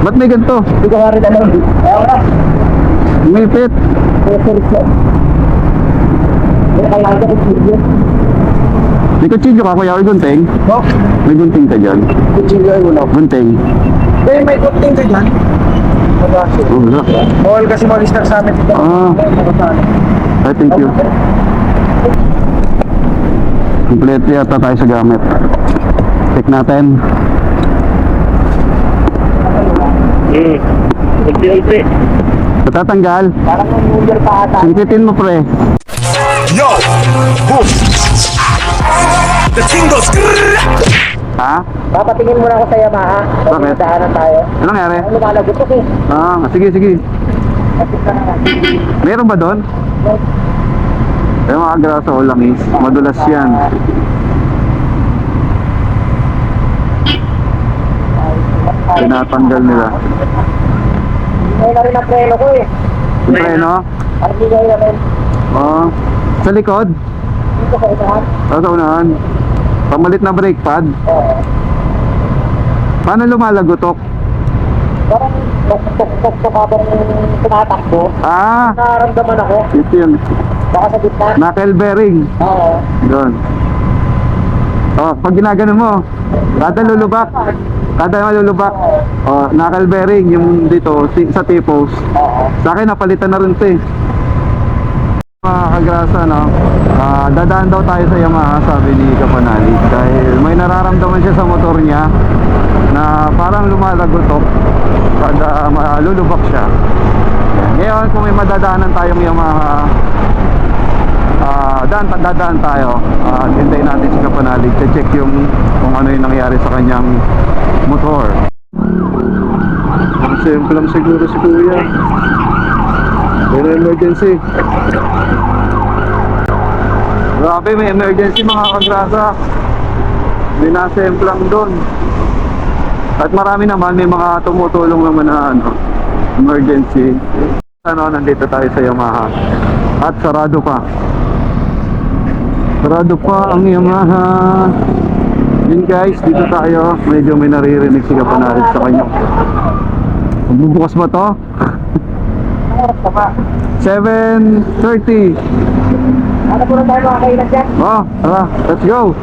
Ba't may ganito? Hindi ko nga rin alam. May video. May kutsilyo ka, kuya, or gunting? Oh, May gunting ka dyan. kutsilyo ay ulo. Gunting. Eh, may kunting ka dyan. Wala. Oh, wala. Bawal kasi na sa amin dito. Ah. Ay, thank you. Complete yata tayo sa gamit. Check natin. Eh, ulti-ulti. Patatanggal. Parang number pa ata. Singkitin mo, pre. Yo, boom. The king goes. Ha? Papatingin muna ako sa Yamaha. Bakit? daanan tayo. Ano nangyari? Ang lumalagot ko eh. Ah, sige, sige. Meron ba doon? Eh, mga grasa o langis. Madulas yan. Tinatanggal nila. Ngayon na rin ang preno ko eh. Yung preno? Ang bigay na rin. Oo. Sa likod? Dito sa unahan. O sa unahan? Pamalit na brake pad? Oo. Paano lumalagotok? Parang tok-tok-tok habang tumatakbo. Ah! Nararamdaman ako. Ito yun. Baka sa gitna. Knuckle bearing. Oo. Doon. Oh, pag ginaganon mo, kada lulubak, kada malulubak, oh, knuckle bearing, yung dito, si- sa T-post. Oo. Sa akin, napalitan na rin ito eh. Mga kagrasa, no? Ah, dadaan daw tayo sa Yamaha, sabi ni Kapanali. Dahil may nararamdaman siya sa motor niya na parang lumalagotok kada malulubak siya. Ngayon, kung may madadaanan tayong Yamaha, ah daan, dadaan tayo. Ah, hintayin natin si Kapanali. Check yung kung ano yung nangyari sa kanyang motor. Ang simple lang siguro si Kuya. Pero emergency. Grabe, may emergency mga kagrasa. May nasemplang doon. At marami naman, may mga tumutulong naman na ano, emergency. Ano, nandito tayo sa Yamaha. At sarado pa. Sarado pa ang Yamaha. Yun guys, dito tayo. Medyo may naririnig si Kapanarit sa kanya. Magbubukas ba to? Ang oras ka pa. 7.30 Ano po na tayo mga kailan dyan? Oh, tara, let's go oh?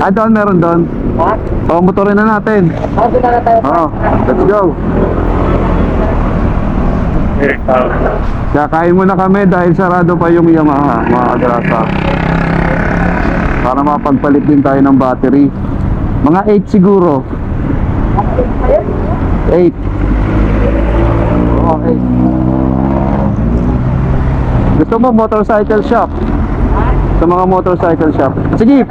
Ah, doon, meron doon Ha? Oh, motorin na natin na na tayo. Oh, let's go Kakain muna kami dahil sarado pa yung Yamaha, mga kadrasa Para mapagpalit din tayo ng battery. Mga 8 siguro. Ayun. 8 Oh, 8 Gusto mo motorcycle shop? Sa mga motorcycle shop. Sige,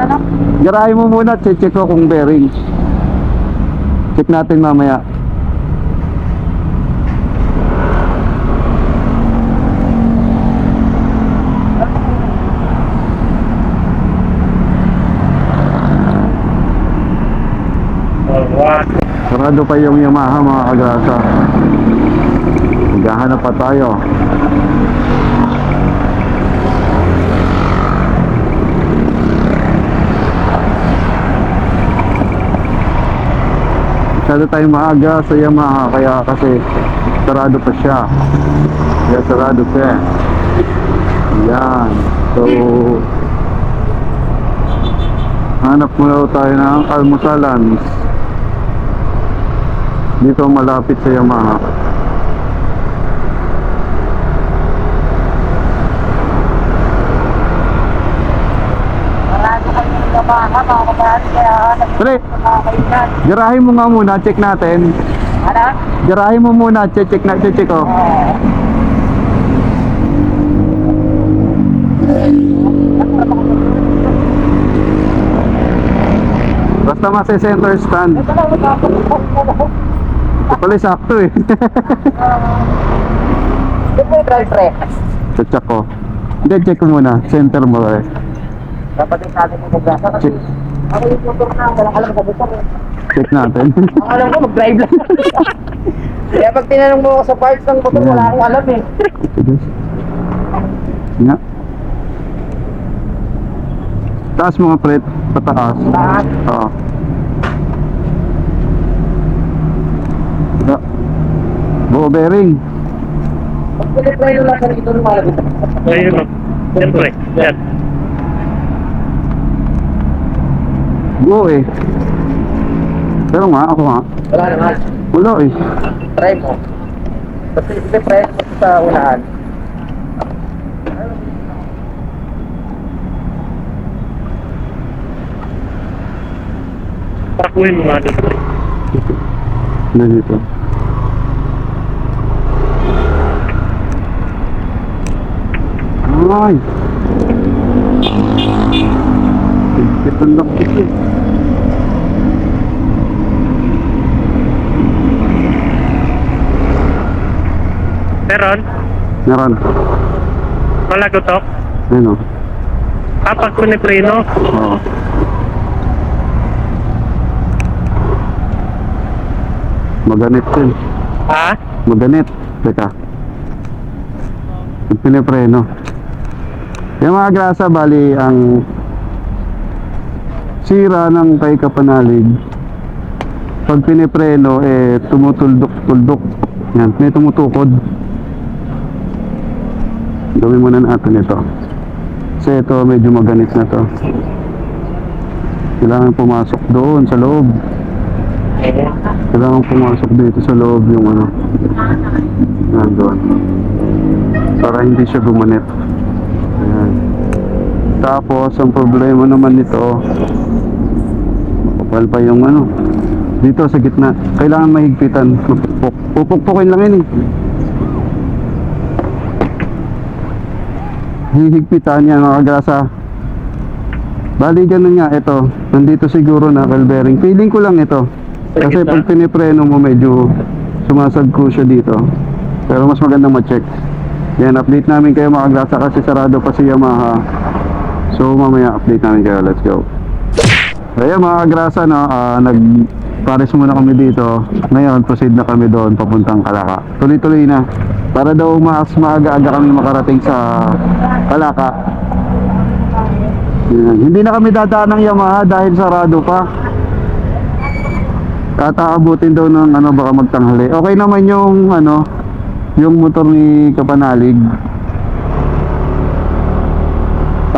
garahe mo muna Check ko kung bearing. Check natin mamaya Sarado pa yung Yamaha mga kagrasa Maghahanap pa tayo. Masyado tayong maaga sa Yamaha Kaya kasi sarado pa siya. Kaya sarado siya Yan. So Hanap muna tayo ng almusalan dito malapit sa Yamaha. Hanap Pre, garahin mo nga muna, check natin. Ano? Garahin mo muna, check, check na, check, check oh. Basta masa center stand Ito ko. Pala sakto eh Ito po yung drive pre. Check, ko Hindi, check ko muna, center mo eh Dapat yung sabi mo magbasa kasi Check, ako yung motor na walang alam sa eh. check natin Ang alam ko mag-drive lang. Kaya pag tinanong mo ako sa parts ng motor, wala akong alam eh. Nga Taas mga pret, pataas Taas. Oo bearing. Pag nyo lang sa dito, lumalabit. Ayun o. Siyempre. Yan. Go eh. Pero nga, ako nga. Wala naman. Wala eh. Try mo. Kasi pinipray mo sa unahan. Takuin mo nga doon. Na Ay! Ito lang kasi. Meron? Meron. Malagotok? Ayun o. Kapag pinipreno? Oo. Maganit din. Ha? Maganit. Teka. Pinipreno. Yung mga grasa, bali ang sira ng kay kapanalig. Pag pinipreno, eh, tumutuldok-tuldok. Yan, may tumutukod. Gawin muna natin ito. Kasi ito, medyo maganit na to. Kailangan pumasok doon sa loob. Kailangan pumasok dito sa loob yung ano. Nandun. Para hindi siya gumanit. Tapos, ang problema naman nito, makapal pa yung ano. Dito sa gitna. Kailangan mahigpitan. Pupuk. Pupukpukin lang yun eh. Hihigpitan yan mga grasa. Bali ganun nga ito. Nandito siguro na bearing. Feeling ko lang ito. Kasi pag pinipreno mo medyo sumasagko siya dito. Pero mas magandang ma-check. Yan, update namin kayo mga grasa kasi sarado pa si Yamaha. So mamaya update namin kayo. Let's go. Ayan mga grasa no, ah, nag pares muna kami dito. Ngayon proceed na kami doon papuntang Kalaka. Tuloy-tuloy na. Para daw mas maaga-aga kami makarating sa Kalaka. Yan. Hindi na kami dadaan ng Yamaha dahil sarado pa. Tataabutin daw ng ano baka magtanghali. Okay naman yung ano yung motor ni Kapanalig.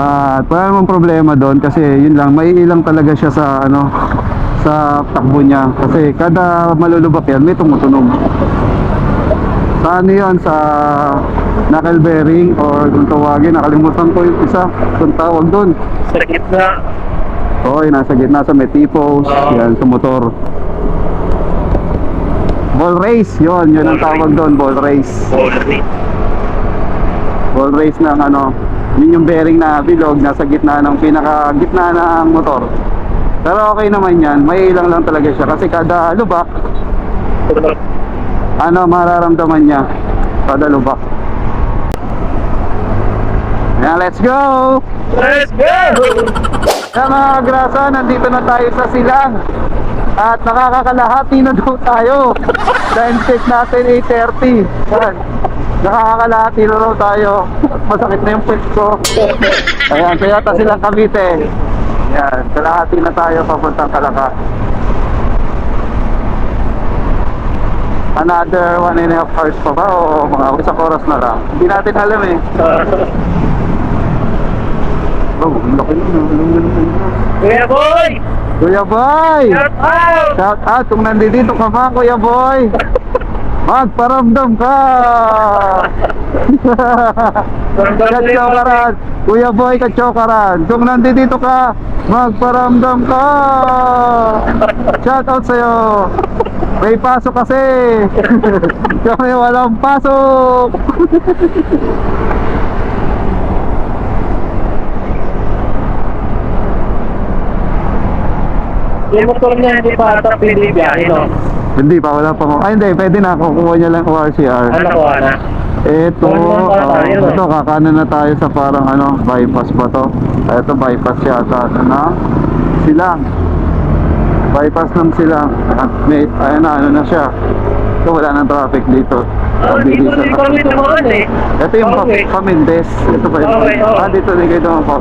At wala namang problema doon kasi yun lang may ilang talaga siya sa ano sa takbo niya kasi kada malulubak yan may tumutunog. Sa ano yun sa knuckle bearing or kung tawagin nakalimutan ko yung isa kung tawag doon. Sa gitna. Oo, yung nasa gitna sa may T-post, yan, sa motor. Ball race, yun, yun ang tawag doon, ball race. Already. Ball race ng ano, yun yung bearing na bilog, nasa gitna ng pinaka gitna ng motor. Pero okay naman yan, may ilang lang talaga siya kasi kada lubak, ano, mararamdaman niya kada lubak. Yan, let's go! Let's go! Kaya mga grasa, nandito na tayo sa silang. At nakakakalahati na daw tayo. Time check natin 8.30. Yan. Nakakakalahati na daw tayo. Masakit na yung pwet ko. Ayan, Toyota silang Cavite. Yan, kalahati na tayo papuntang Kalaka. Another one and a half hours pa ba? O mga isang oras na lang? Hindi natin alam eh. Oh, laki naman. Kuya boy! Kuya Boy! Shout out! Shout out kung nandito ka pa, Kuya Boy! Magparamdam ka! Kachokaran! Kuya Boy, kachokaran! Kung nandito ka, magparamdam ka! Shout out sa'yo! May pasok kasi! Kami walang pasok! Yung motor niya hindi pa ata pwede biyahe, no? Hindi pa, wala pa mo. Ay hindi, pwede na. Kukuha niya lang ORCR. Ano ko? Ito, Ano ah, tayo, no? ito kakanan na tayo sa parang ano, bypass ba to? Ito bypass yata ano na? Silang. Bypass ng silang. At may, ayun na, ano na siya. Ito wala nang traffic dito. Oh, dito din kami naman eh. Ito yung pa, Okay. Pamindes. Ito ba yun? Okay, oo. Ah, dito din kayo naman pa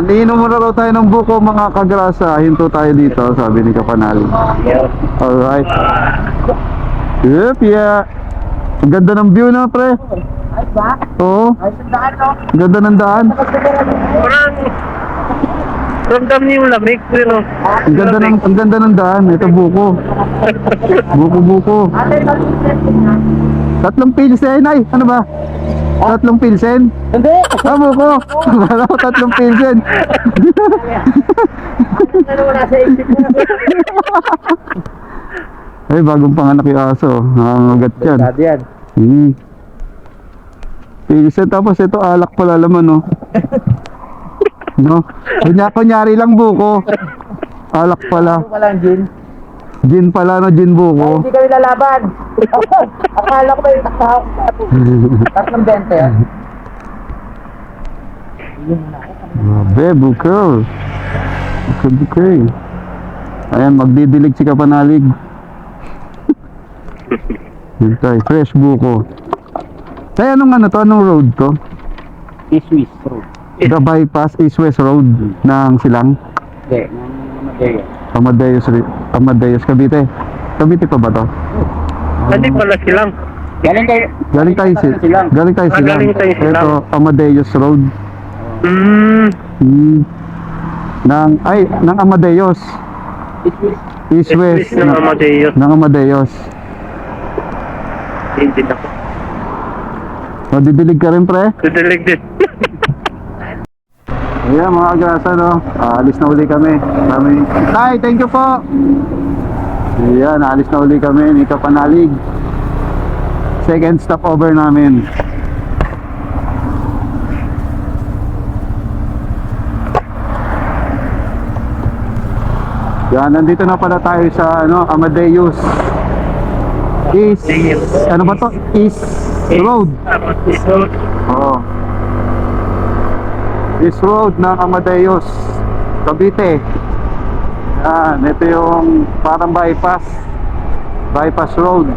uwi. buko, yan. Iinom muna raw tayo ng buko mga kagrasa. Hinto tayo dito, sabi ni Kapanal. Alright. Yep, yeah. Ang ganda ng view na, pre. Ay ba? Oo, Ay, sandaan no? ang ganda ng daan. Parang ramdam niyo yung lamig, pero Ang ganda ng, ang ganda ng daan. Ito buko. Buko, buko. Tatlong pilsen, ay, ano ba? Tatlong pilsen? Hindi! Ah, buko. Wala ko tatlong pilsen. Ano wala sa isip mo? Ay, bagong panganak yung aso. Nangangagat yan. Sabi yan. Hmm. Pilsen, tapos ito alak pala laman, no? No? Kunya, kunyari lang buko. Alak pala. Walang gin. Gin pala, no? Gin buko. Hindi kami lalaban. Akala ko ba yung takahawak sa ato? Tatlong bente yan. Grabe, buko. Buko, buko. Ayan, magdidilig si Kapanalig. Hintay, fresh buko. Tay, anong ano to? Anong road to? Iswis road. The bypass is West Road ng Silang. Hindi. Amadeus, Ri- Amadeus, Cavite. Cavite pa ba to? hindi pala silang. Galing kayo. Galing tayo si Silang. Galing tayo Ah, Silang. galing tayo Silang. Ito, Amadeus Road. Hmm, Hmm. Nang, ay, ng Amadeus. Iswis. East West. ng Amadeus. Ng Amadeus. Hindi na ko. Madidilig ka rin, pre? Didilig din. Ayan, mga agrasa, no? Aalis na uli kami. kami. Tay, thank you po! Ayan, aalis na uli kami ni Kapanalig. Second stopover namin. Yan, nandito na pala tayo sa ano, Amadeus. East, ano ba to? East Road. Oo. East Road ng Amadeus, Cavite. Yan, ito yung parang bypass. Bypass Road.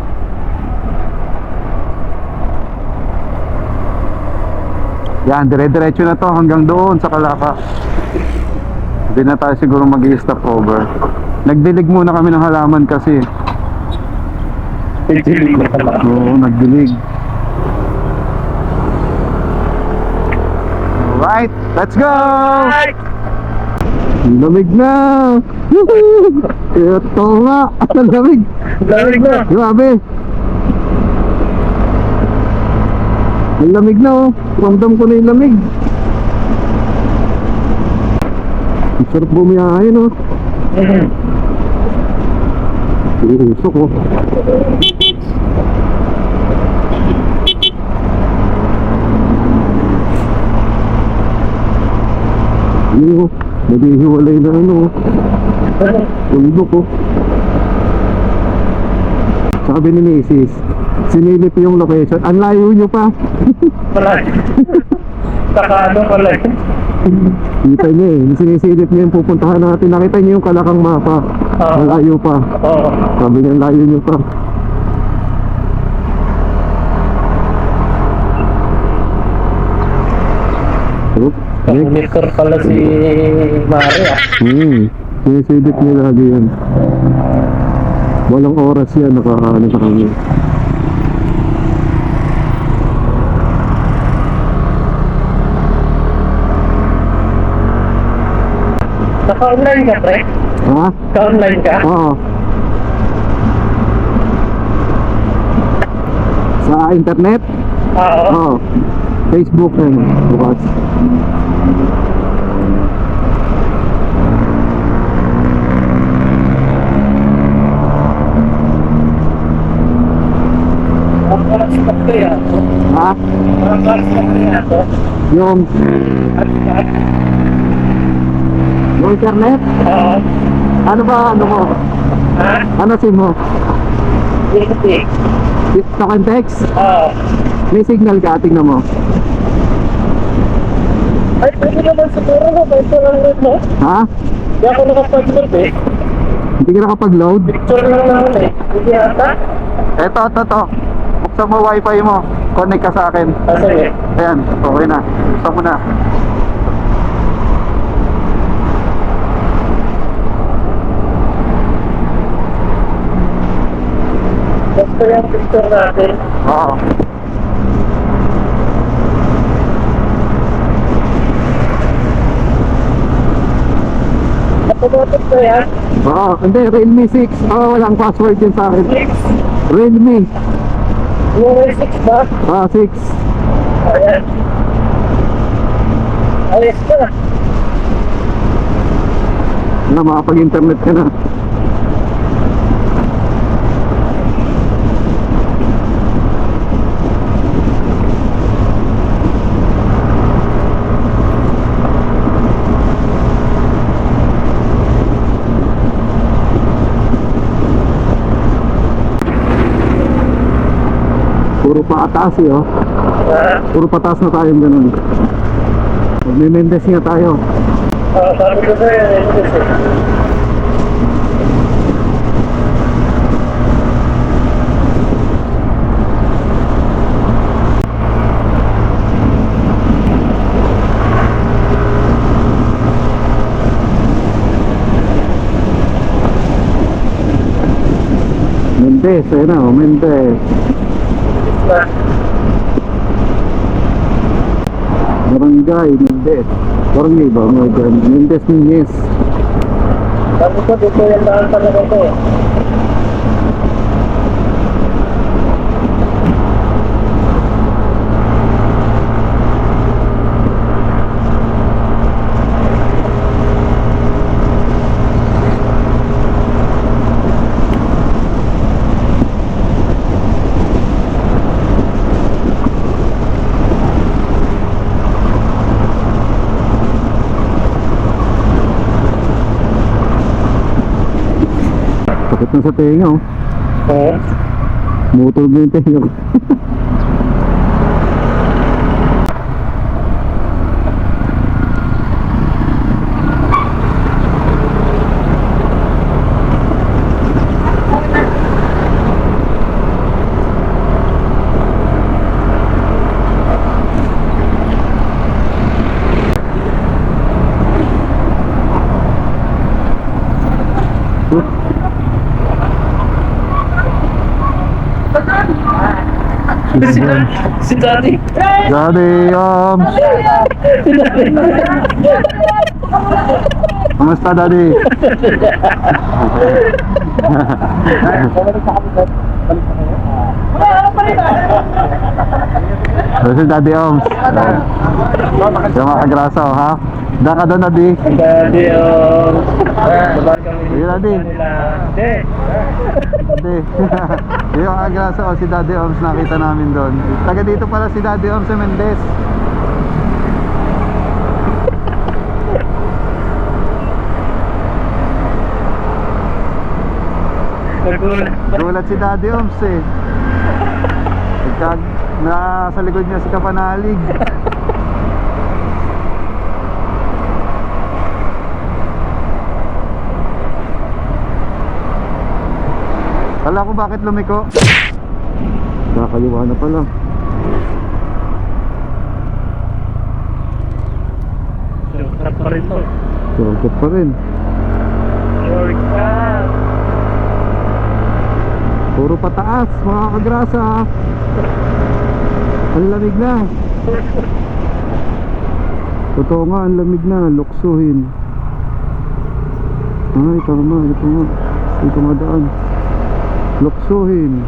Yan, dire-diretso na to hanggang doon sa Kalaka. Hindi na tayo siguro mag stop over. Nagdilig muna kami ng halaman kasi. Oo, nagdilig. Alright, let's go! Ang Lamig na! Ito nga! Ang lamig! Lamig na. Grabe! Ang lamig na oh! Ramdam ko na yung lamig! Ang sarap bumiyahe no? Iusok oh! Oh? Naghihiwalay na ano! Bundok oh. Sabi ni Macy's, sinilip yung location. Ang layo nyo pa. Wala. Saka ano pala eh. Kita nyo eh. Sinisilip nyo yung pupuntahan natin. Nakita nyo yung kalakang mapa. Oo. Ang layo pa. Oo. Sabi niya, ang layo nyo pa. Snicker pala si Mari ah. Hmm. Sinisilip nyo lagi yan. Walang oras yan. Nakaano sa kanya. Naka-online ka pre? Ha? Naka-online ka? Oo. Sa internet? Oo. Oo. Facebook yan. Bukas. Ha? Yung, yung internet? Oo. Ano ba ano mo? Ha? Ano sim mo? Hindi. Talk and text? Oo. May signal ka, tingnan mo. Ay, pwede naman siguro mo. Pwede lang rin mo. Ha? Hindi ako nakapag-load eh. Hindi ka nakapag-load? Picture lang naman eh. Hindi ata. Eto, eto, eto. Buksan mo wifi mo. Connect ka sa akin. Ah, sige. Ayan, okay na. Buksan mo na. Ito yung picture natin. Oo. Automatic ba yan? Oo, hindi, Realme 6. Oo, walang password yun sa akin. Realme. Yung may 6 ba? Ah, 6. Ayan. Ayos na. Na, makapag-internet ka na. Puro pataas eh, oh. Puro pataas na tayong ganun. Magme-Mendes nga tayo. ah, sabi ko sa'yo. Mendes, ayun na, oh, Mendes. Na. Barangay, Mendes. Barangay ba? Mendes Nunez. Sabi ko, dito yung daan talaga ko. Sakit na sa tenga, oh. Oo. Motor na yung tenga. ko. Si, si Daddy. Daddy, um... Kamusta, Daddy? Ito si Daddy Oms. Yung mga kagrasa, oh, ha? Daan ka doon, Daddy. Daddy, oh. Sige, Daddy. Hindi. Daddy. yung mga kagrasa, oh, si Daddy Oms nakita namin doon. Taga dito pala si Daddy Oms sa Mendez. Gulat si Daddy Oms eh. Nasa likod niya si Kapanalig. Kala ko bakit lumiko. Nakakaliwa na pala. Sarap pa rin to. Shortcut pa rin. Shortcut. Puro pataas, mga kagrasa. Ang lamig na. Totoo nga, ang lamig na. Luksuhin. Ay, tama. Ito nga. Ito nga daan. Luksuhin.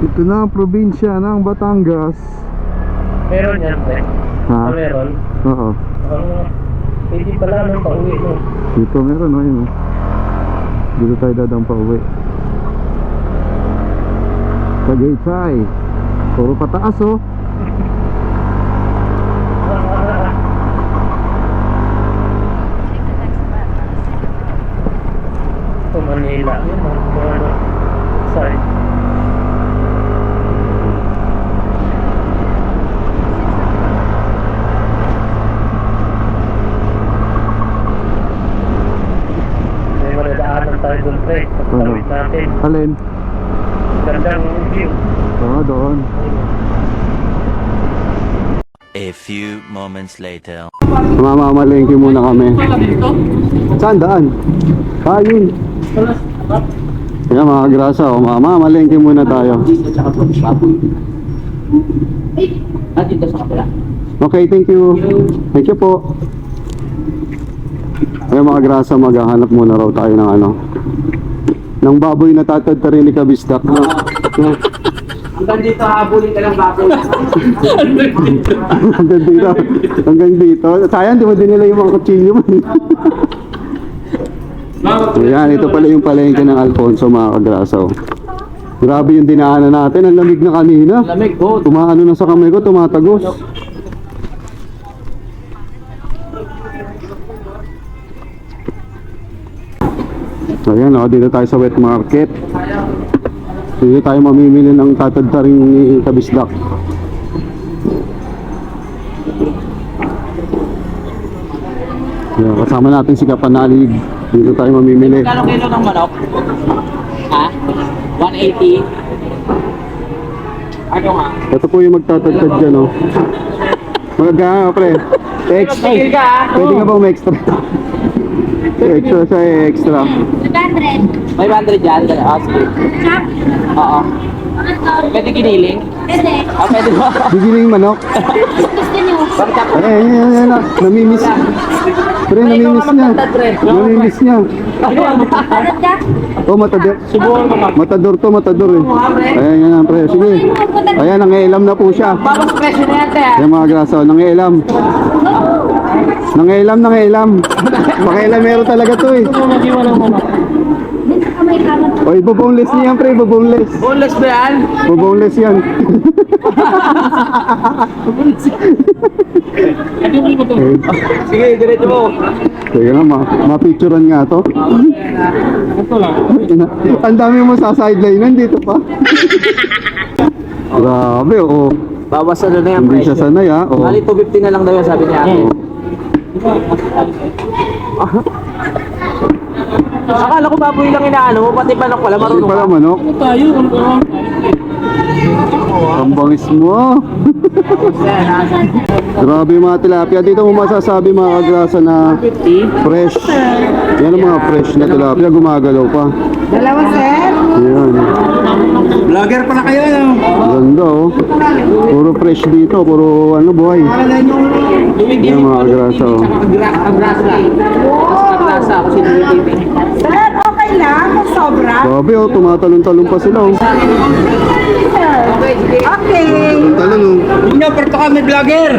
Ito na ang probinsya ng Batangas. Meron yan, pre. Ha? Ah, meron. Oo. Ah, Pwede pala nung pauwi, no? Dito meron, oh, yun, oh. Dito tayo dadang pa uwi. Tagaytay. Puro pataas, oh. Manila. Yun, ang mga. Sorry. May madadaanan tayo pre. Pagtawid Ano? natin. Alin? Moments later. Mamamalengke muna kami. Saan daan? Ah, yun. Kaya mga grasa, oh, mamamalengke muna tayo. Okay, thank you. Thank you po. Kaya mga grasa, maghahanap muna raw tayo ng ano. Ng baboy na tatadta rin ni Kabistak. No? Hanggang dito habulin ka ng baboy. Hanggang dito. Hanggang dito. Sayang, di mo din nila yung mga kutsilyo mo. Ayan, ito pala yung palengke ng Alfonso mga kagrasa. oh. Grabe yung dinaanan natin. Ang lamig na kanina. Lamig, oh. Tumaano na sa kamay ko, tumatagos. Ayan, oh, dito tayo sa wet market. Dito tayo mamimili ng tatadtaring ni Kabisdak. Ayan, kasama natin si Kapanalig. Dito tayo mamimili. Kano kilo ng manok? Ha? 180? Ano nga? Ito po yung magtatadtad dyan, oh. Magagana, pre. Extra. Ka. Pwede nga ba may extra? Extra eh, extra. 500. 500 dyan. Ah, sige. Chop. Oo. Ano? Pwede giniling? Pwede. Ah, pwede ba? Gigiling manok. Gusto niyo? Chop. Ay, ay, ay, ay, ay, namimiss. Pre, namimiss niya. Namimiss niya. Padat ka? Oh, matador. Subukan mo ka. Matador to, matador eh. Ayan, yan, yan, pre. Sige. Ayan, nangiilam na po siya. Babang presyo na yan, te. ah. Ayan mga graso, nangiilam. Nangiilam, nangiilam. Pakailamero talaga to eh. Dito ka may kamat. O, ibaboneless niya yan, pre, ibaboneless. Boneless ba yan? Ibaboneless yan. Sige, diretso mo. Kaya nga, ma mapicturean nga to. Ang dami mo sa sideline, nandito pa. Grabe, oo. Bawas na na yan, Hindi siya sanay, ha? Oo. Bali, 250 na lang daw yan, sabi niya. Akala ko baboy lang inaano mo, pati manok pala, Hindi marunong pala ka. manok. Ang bangis mo. Grabe yung mga tilapia. Dito mo masasabi mga kagrasa na 50? fresh. Yan ang mga fresh na tilapia. Gumagalaw pa. Dalawa, sir. Yan. Vlogger pala kayo, no? Ganda oh. Puro fresh dito. Puro ano buhay. Yan mga kagrasa oh. Agrasa. Agrasa, kasi nililibing. Sir, okay lang kung sobra? Grabe oh. Tumatalon-talon pa sila oh. Okay. Talon oh. Hindi pero kami vlogger!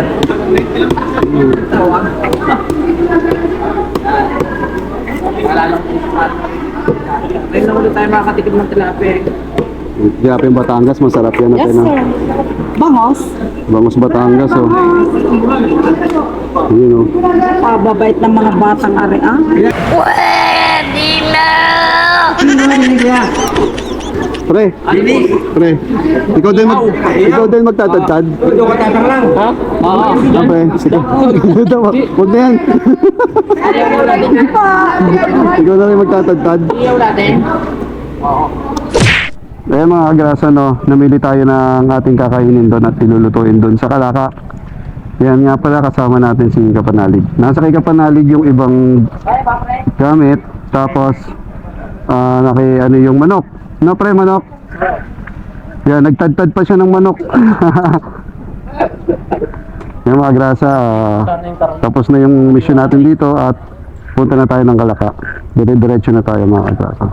Wala lang. Ngayon lang ulit tayo makakatikim ng tilapia. Grabe yung Batangas. Masarap yan Yes, natin ah. sir. Bangos? Bangus Batangas oh. Yun oh. Pababait ng mga batang ari, ah. Pre. Pre. Ikaw din mag ikaw din magtatadtad. Ito ka tatang lang. Ha? Oo. Ah, pre. Sige. Ito, Huwag na yan. Ikaw na rin magtatadtad. Iyaw natin. Eh mga agrasa no, namili tayo ng ating kakainin doon at ilulutuin doon sa Kalaka. Yan nga pala kasama natin si Kapanalig. Nasa kay Kapanalig yung ibang gamit tapos ah naki ano yung manok. No pre manok. Yan nagtadtad pa siya ng manok. Yan mga grasa, ah, tapos na yung mission natin dito at punta na tayo ng Kalaka. Dire-diretso na tayo mga grasa.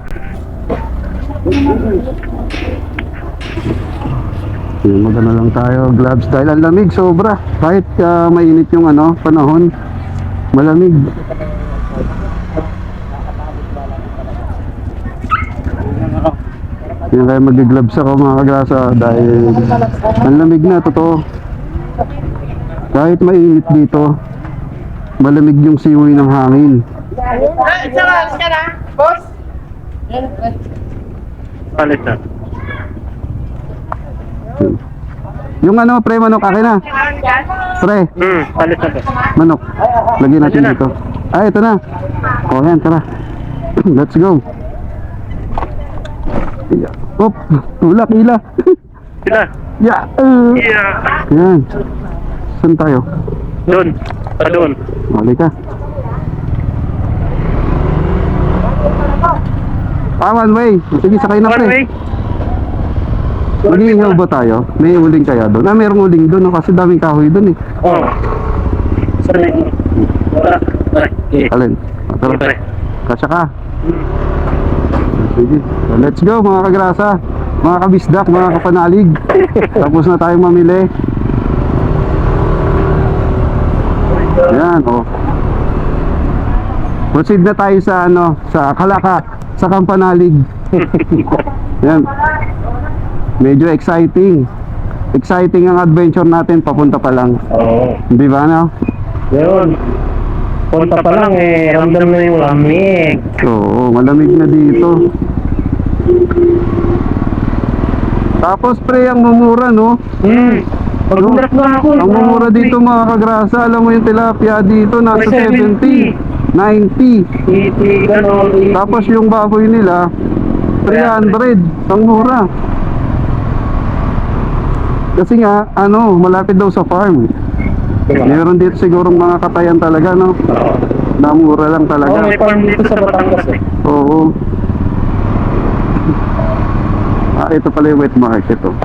Yung magano lang tayo, gloves dahil ang lamig sobra. Kahit ah, mainit yung ano, panahon, malamig. Yan kaya mag-gloves ako mga kagrasa dahil ang lamig na, totoo. Kahit mainit dito, malamig yung siwoy ng hangin. Palit na. Yung ano, pre, manok, akin na. Pre, Hmm, palit na manok. Lagyan natin dito. Ah, ito na. O, yan, tara. Let's go. Yeah. Op, tulak, ila. Sila. Yeah. Uh. Yeah. Yan. Saan tayo? Doon. Pa doon. Mali ka. Ah, one way. Sige, sakay na One pre. way. Mag-iingaw ba tayo? May uling kaya doon? Ah, merong uling doon no? kasi daming kahoy doon eh. Oo. Sorry. Tara. Tara. Okay. Alin? Tara. Tara. Kasya ka. Sige. So, let's go mga kagrasa. Mga kabisdak, mga kapanalig. Tapos na tayong mamili. Yan, oh. Proceed na tayo sa ano, sa Kalaka, sa Kampanalig. Yan. Medyo exciting. Exciting ang adventure natin papunta pa lang. Oo. Di ba no? Yun. Punta pa lang eh. Ramdam na yung lamig. Oo, malamig na dito. Tapos pre, ang mumura no? Hmm. Pag-ulat na ako. Ang mumura dito mga kagrasa, alam mo yung tilapia dito nasa 70, 90. Titigan o. Tapos yung baboy nila 300, ang mura. Kasi nga, ano, malapit daw sa farm. Meron dito sigurong mga katayan talaga, no? Oo. Na mura lang Oo, talaga. may farm dito sa Batangas eh. Oo. Ah, ito pala yung wet market, oh.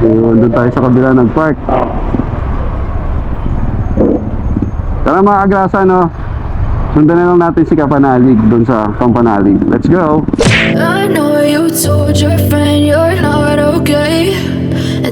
Yun, doon tayo sa kabila ng park. Oo. Tara mga agrasa, no? Sundan na lang natin si Kapanalig doon sa Pampanalig. Let's go! I know you told your friend you're not okay.